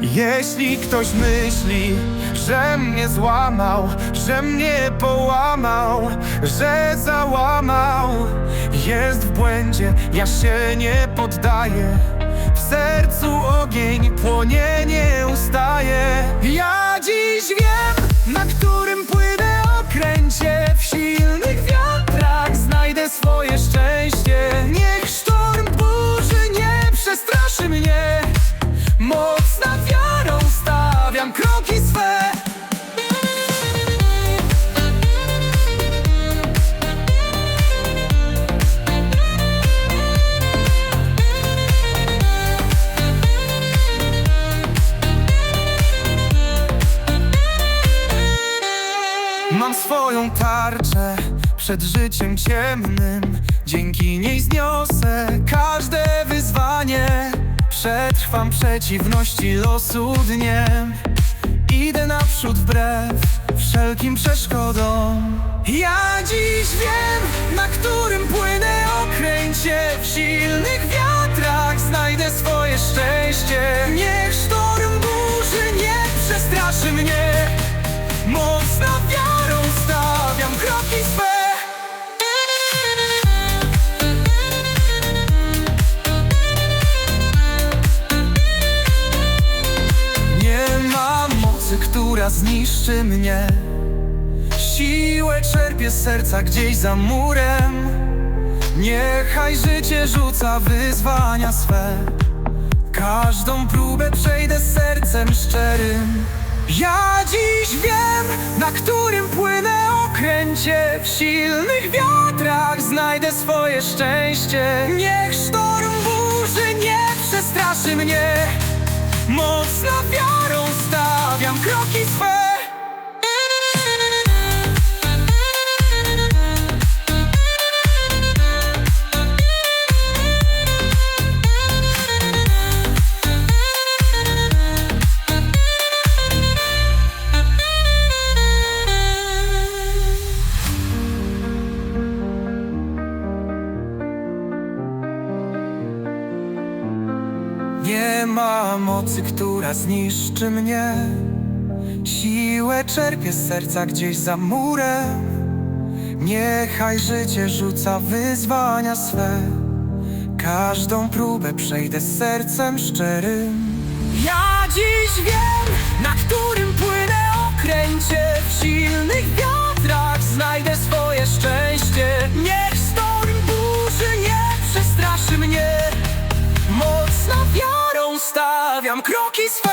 Jeśli ktoś myśli, że mnie złamał, że mnie połamał, że załamał, jest w błędzie, ja się nie poddaję. W sercu ogień płonie, Mam swoją tarczę przed życiem ciemnym. Dzięki niej zniosę każde wyzwanie. Przetrwam przeciwności losu dniem. Idę naprzód wbrew wszelkim przeszkodom. Ja dziś wiem, na którym płynę okręcie. W silnych wiatrach znajdę swoje szczęście zniszczy mnie. Siłę czerpię z serca gdzieś za murem. Niechaj życie rzuca wyzwania swe. Każdą próbę przejdę sercem szczerym. Ja dziś wiem, na którym płynę okręcie. W silnych wiatrach znajdę swoje szczęście. Niech sztorm burzy nie przestraszy mnie. Mocna wiarą kroki swe. Nie ma mocy, która zniszczy mnie Siłę czerpie z serca gdzieś za murem. Niechaj życie rzuca wyzwania swe. Każdą próbę przejdę z sercem szczerym. Ja dziś wiem, na którym płynę okręcie. W silnych wiatrach znajdę swoje szczęście. Niech storm burzy nie przestraszy mnie. Mocno wiarą stawiam kroki swe.